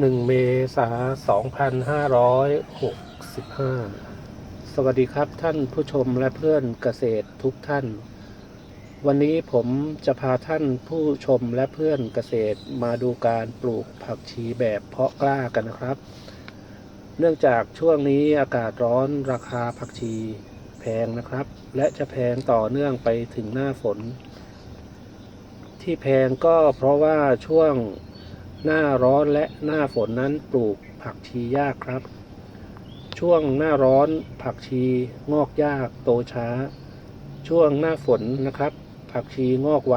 หนึ่งเมษาสองพันห้าร้อยหกสิบห้าสวัสดีครับท่านผู้ชมและเพื่อนเกษตรทุกท่าน วันนี้ผมจะพาท่านผู้ชมและเพื่อนเกษตรมาดูการปลูกผักชีแบบเพาะกล้ากันนะครับ เนื่องจากช่วงนี้อากาศร้อนราคาผักชีแพงนะครับ และจะแพงต่อเนื่องไปถึงหน้าฝน ที่แพงก็เพราะว่าช่วง หน้าร้อนและหน้าฝนนั้นปลูกผักชียากครับ ช่วงหน้าร้อนผักชีงอกยากโตช้า ช่วงหน้าฝนนะครับ ผักชีงอกไว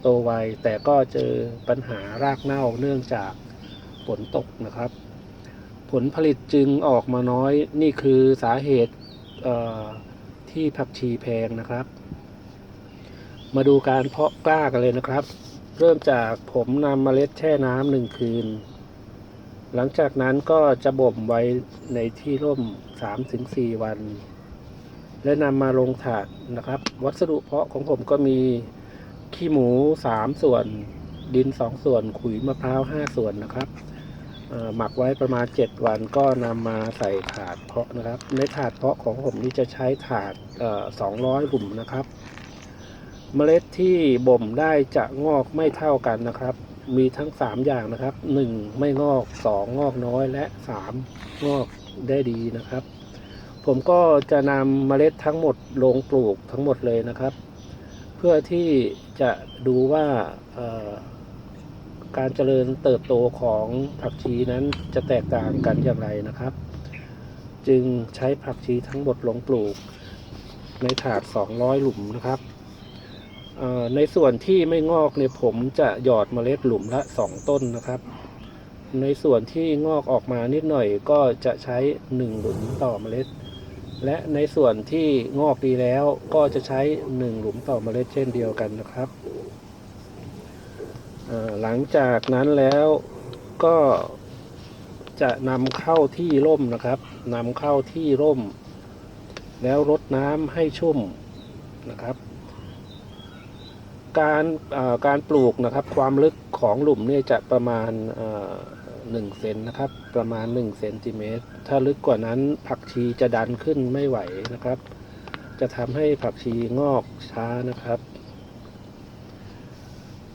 โตไวแต่ก็เจอปัญหารากเน่าเนื่องจากฝนตกนะครับ ผลผลิตจึงออกมาน้อยนี่คือสาเหตุที่ผักชีแพงนะครับ มาดูการเพาะกล้ากันเลยนะครับ เริ่มจากผมนำเมล็ดแช่น้ำหนึ่งคืน หลังจากนั้นก็จะบ่มไว้ในที่ร่ม 3-4 วัน และนำมาลงถาดนะครับ วัสดุเพาะของผมก็มีขี้หมู 3 ส่วน ดิน 2 ส่วน ขุยมะพร้าว 5 ส่วนนะครับหมักไว้ประมาณ 7 วันก็นำมาใส่ถาดเพาะนะครับ ในถาดเพาะของผมนี่จะใช้ถาดเอ่อ200 หลุมนะครับ เมล็ดที่บ่มได้จะงอกไม่เท่ากันนะครับ มีทั้ง 3 อย่างนะครับ 1 ไม่งอก 2 งอกน้อยและ 3 งอกได้ดีนะครับ ผมก็จะนำเมล็ดทั้งหมดลงปลูกทั้งหมดเลยนะครับ เพื่อที่จะดูว่าการเจริญเติบโตของผักชีนั้นจะแตกต่างกันอย่างไรนะครับ จึงใช้ผักชีทั้งหมดลงปลูกในถาด 200 หลุมนะครับ ในส่วนที่ไม่งอกเนี่ยผมจะหยอดเมล็ดหลุมละ 2 ต้นนะครับ ในส่วนที่งอกออกมานิดหน่อยก็จะใช้ 1 หลุมต่อเมล็ด และในส่วนที่งอกดีแล้วก็จะใช้ 1 หลุมต่อเมล็ดเช่นเดียวกันนะครับ หลังจากนั้นแล้วก็จะนำเข้าที่ร่มนะครับนำเข้าที่ร่ม แล้วรดน้ำให้ชุ่มนะครับ การการปลูกนะครับความลึกของหลุมเนี่ยจะประมาณหนึ่งเซนนะครับ ประมาณ1เซนติเมตรถ้าลึกกว่านั้นผักชีจะดันขึ้นไม่ไหวนะครับ จะทำให้ผักชีงอกช้านะครับ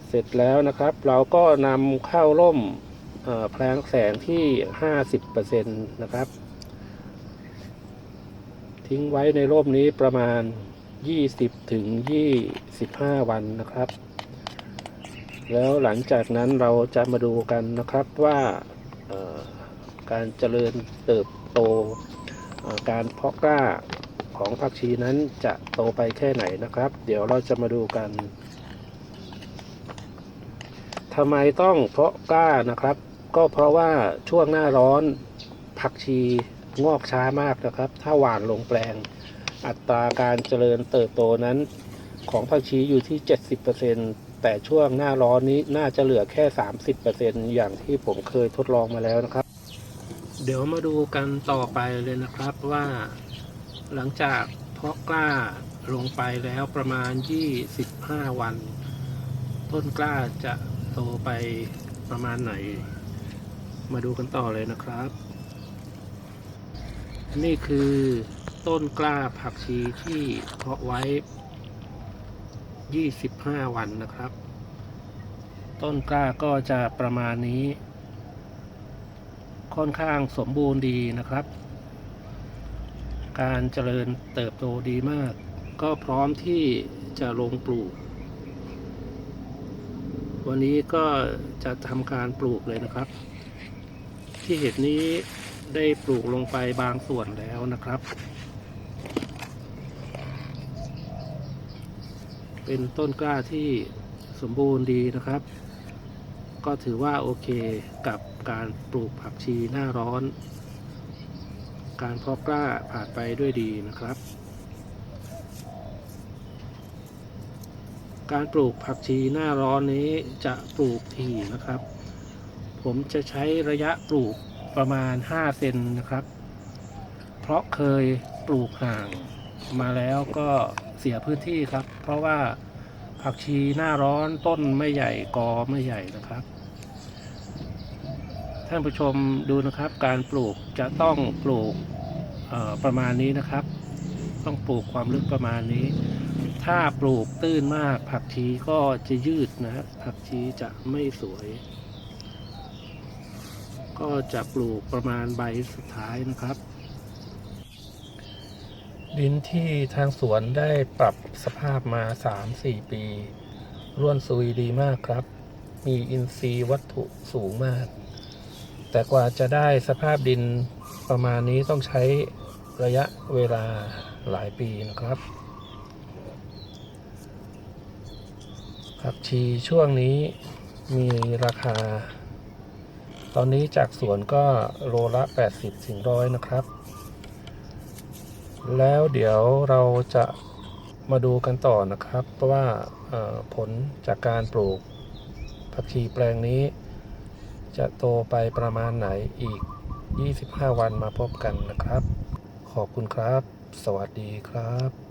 เสร็จแล้วนะครับ เราก็นำเข้าร่มแพลงแสงที่ 50%นะครับ ทิ้งไว้ในร่มนี้ประมาณ 20ถึง25 วันนะครับ แล้วหลังจากนั้นเราจะมาดูกันนะครับว่าการเจริญเติบโตการเพาะกล้าของผักชีนั้นจะโตไปแค่ไหนนะครับ เดี๋ยวเราจะมาดูกันทำไมต้องเพาะกล้านะครับ ก็เพราะว่าช่วงหน้าร้อนผักชีงอกช้ามากนะครับ ถ้าหว่านลงแปลง อัตราการเจริญเติบโตนั้น ของผักชีอยู่ที่ 70%แต่ช่วงหน้าร้อนนี้น่าจะเหลือแค่ 30%อย่างที่ผมเคยทดลองมาแล้วนะครับ เดี๋ยวมาดูกันต่อไปเลยนะครับว่า หลังจากเพาะกล้าลงไปแล้วประมาณ 25 วัน ต้นกล้าจะโตไปประมาณไหน มาดูกันต่อเลยนะครับ นี่คือ ต้นกล้าผักชีที่เพาะไว้ 25 วันนะครับ ต้นกล้าก็จะประมาณนี้ ค่อนข้างสมบูรณ์ดีนะครับ การเจริญเติบโตดีมาก ก็พร้อมที่จะลงปลูก วันนี้ก็จะทำการปลูกเลยนะครับ ที่เห็ดนี้ได้ปลูกลงไปบางส่วนแล้วนะครับ เป็นต้นกล้าที่สมบูรณ์ดีนะครับ ก็ถือว่าโอเคกับการปลูกผักชีหน้าร้อน การเพาะกล้าผ่านไปด้วยดีนะครับ การปลูกผักชีหน้าร้อนนี้จะปลูกถี่นะครับ ผมจะใช้ระยะปลูกประมาณ 5 เซนนะครับ เพราะเคยปลูกห่างมาแล้วก็ สียพื้นที่ครับ เพราะว่าผักชีหน้าร้อนต้นไม่ใหญ่กอไม่ใหญ่นะครับ ท่านผู้ชมดูนะครับ การปลูกจะต้องปลูกประมาณนี้นะครับ ต้องปลูกความลึกประมาณนี้ ถ้าปลูกตื้นมาก ผักชีก็จะยืดนะฮะผักชีจะไม่สวย ก็จะปลูกประมาณใบสุดท้ายนะครับ ดินที่ทางสวนได้ปรับสภาพมา 3-4 ปี ร่วนซุยดีมากครับ มีอินทรีย์วัตถุสูงมาก แต่กว่าจะได้สภาพดินประมาณนี้ต้องใช้ระยะเวลาหลายปีนะครับผักชีช่วงนี้มีราคา ตอนนี้จากสวนก็โลละ 80ถึงร้อยนะครับ แล้วเดี๋ยวเราจะมาดูกันต่อนะครับว่าะว่าผลจากการปลูกผักชีแปลงนี้ จะโตไปประมาณไหนอีก 25 วันมาพบกันนะครับ ขอบคุณครับ สวัสดีครับ